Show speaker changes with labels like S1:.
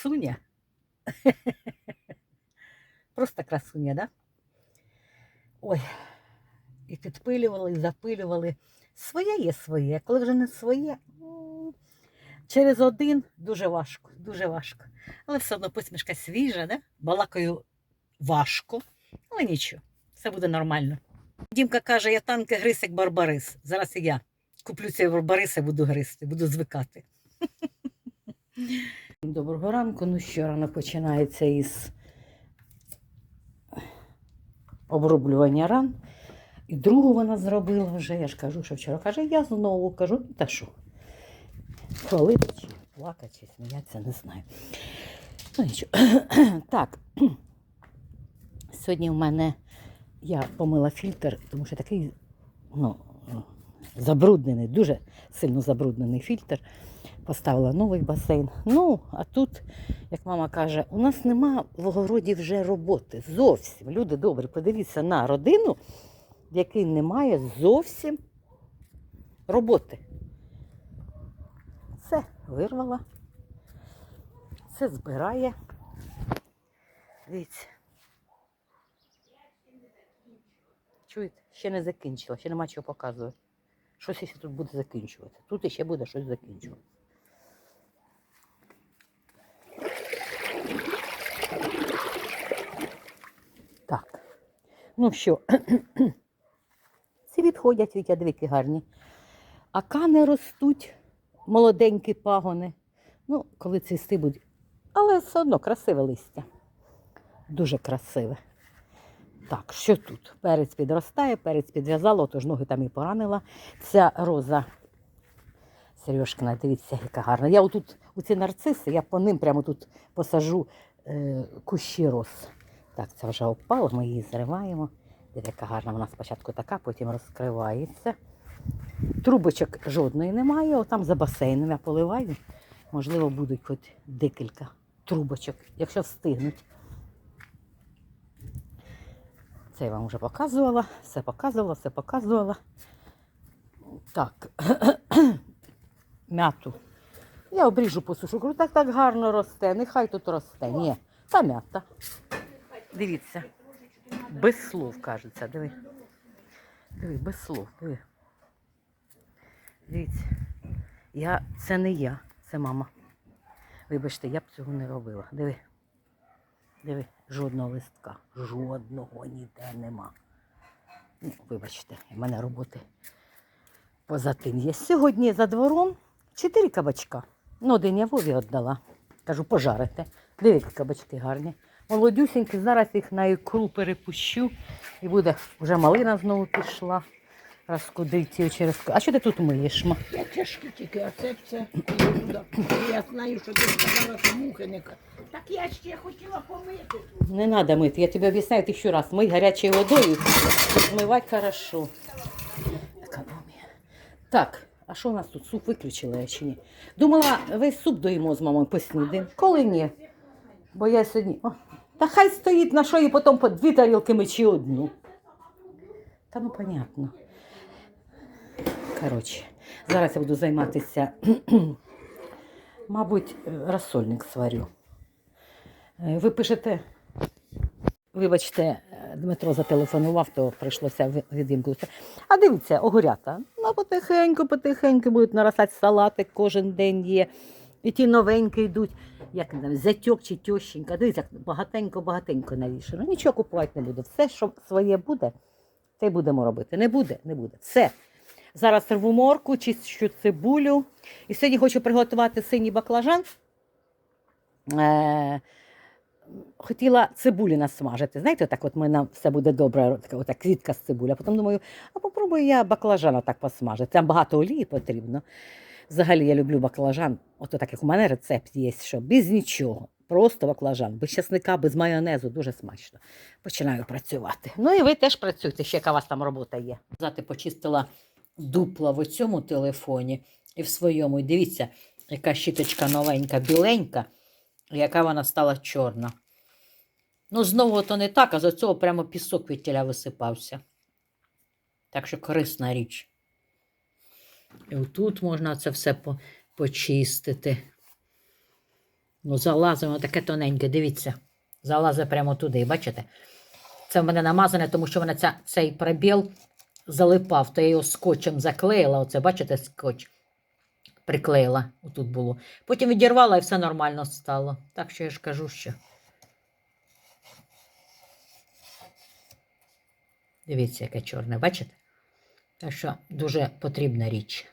S1: красуня. Просто красуня, да? Ой, і підпилювали, і запилювали. Своє є своє, коли вже не своє. Через один дуже важко, дуже важко. Але все одно посмішка свіжа, да? балакаю важко, але нічого, все буде нормально. Дімка каже, я танки гриз, як барбарис. Зараз і я куплю цей барбарис і буду гризти, буду звикати. Доброго ранку. Ну що, рано починається із оброблювання ран. І другу вона зробила вже. Я ж кажу, що вчора каже, я знову кажу, «Ну, та що? Хвалити плакати, чи сміятися, не знаю. Ну нічого. Так. Сьогодні в мене я помила фільтр, тому що такий ну, забруднений, дуже сильно забруднений фільтр. Поставила новий басейн. Ну, а тут, як мама каже, у нас нема в огороді вже роботи. Зовсім. Люди добрі, подивіться на родину, в якій немає зовсім роботи. Все вирвала. Все збирає. Дивіться. Чуєте, ще не закінчила, ще нема чого показувати. Щось ще тут буде закінчувати. Тут ще буде щось закінчувати. Так. Ну що, ці відходять від гарні. А кани ростуть, молоденькі пагони. Ну, коли цвісти будуть. Але все одно красиве листя. Дуже красиве. Так, що тут? Перець підростає, перець підв'язала, отож ноги там і поранила. Ця роза Сережкина, дивіться, яка гарна. Я отут, у ці нарциси, я по ним прямо тут посажу е, кущі роз. Так, це вже опала, ми її зриваємо. Дивіться, яка гарна вона спочатку така, потім розкривається. Трубочок жодної немає, отам за басейном я поливаю. Можливо, будуть хоч декілька трубочок, якщо встигнуть. Це я вам вже показувала, все показувала, все показувала. Так, м'яту. Я обріжу посушу. Так так гарно росте, нехай тут росте. Ні, та м'ята. Дивіться. Без слов, кажеться, диви. Диви, без слов, диви. Дивіться. Я, це не я, це мама. Вибачте, я б цього не робила. Диви. Диви, жодного листка. Жодного ніде нема. Ну, вибачте, в мене роботи поза тим є. Сьогодні за двором чотири кабачка. Ну, один я Вові віддала. Кажу, пожарите. Які кабачки гарні. Молодюсінькі, зараз їх на ікру перепущу. І буде вже малина знову пішла. Розкудиться через. А що ти тут миєш, ма?
S2: Я чашки тільки, а це все. Я знаю, що ти сказала, що мухи не Так я ще хотіла помити.
S1: Не треба мити, я тобі об'ясняю тисячу раз. Мий гарячою водою, змивати хорошо. Економія. Так, а що у нас тут? Суп виключила я чи ні? Думала, весь суп доїмо з мамою поснідаємо. Коли ні? Бо я сьогодні. О, та хай стоїть на шиї, потім по дві тарілки мечі одну. Та ну понятно. Коротше, зараз я буду займатися, мабуть, розсольник сварю. Е, Ви пишете, вибачте, Дмитро зателефонував, то прийшлося відімкнути. А дивіться, огурята. Ну, потихеньку, потихеньку будуть наростати салати, кожен день є. І ті новенькі йдуть, як там, зятьок чи тьощенька. Дивіться, як багатенько-багатенько навішано. Нічого купувати не буду. Все, що своє буде, те й будемо робити. Не буде, не буде. Все. Зараз рву морку, чищу цибулю. І сьогодні хочу приготувати синій баклажан. Е, хотіла цибулі насмажити. Знаєте, так от мене все буде добре, така от квітка з цибулі. А потім думаю, а попробую я баклажана так посмажити. Там багато олії потрібно. Взагалі я люблю баклажан. Ото так як у мене рецепт є, що без нічого. Просто баклажан, без часника, без майонезу, дуже смачно. Починаю працювати. Ну і ви теж працюйте, ще яка у вас там робота є. Зати почистила дупла в цьому телефоні і в своєму. І дивіться, яка щіточка новенька, біленька, яка вона стала чорна. Ну, знову то не так, а з цього прямо пісок від тіля висипався. Так що корисна річ. І отут можна це все по- почистити. Ну, залазимо таке тоненьке, дивіться. Залазить прямо туди, бачите? Це в мене намазане, тому що мене ця, цей пробіл залипав, то я його скотчем заклеїла. Оце, бачите, скотч приклеїла. Отут було. Потім відірвала і все нормально стало. Так що я ж кажу, що. Дивіться, яке чорне, бачите? Так що дуже потрібна річ.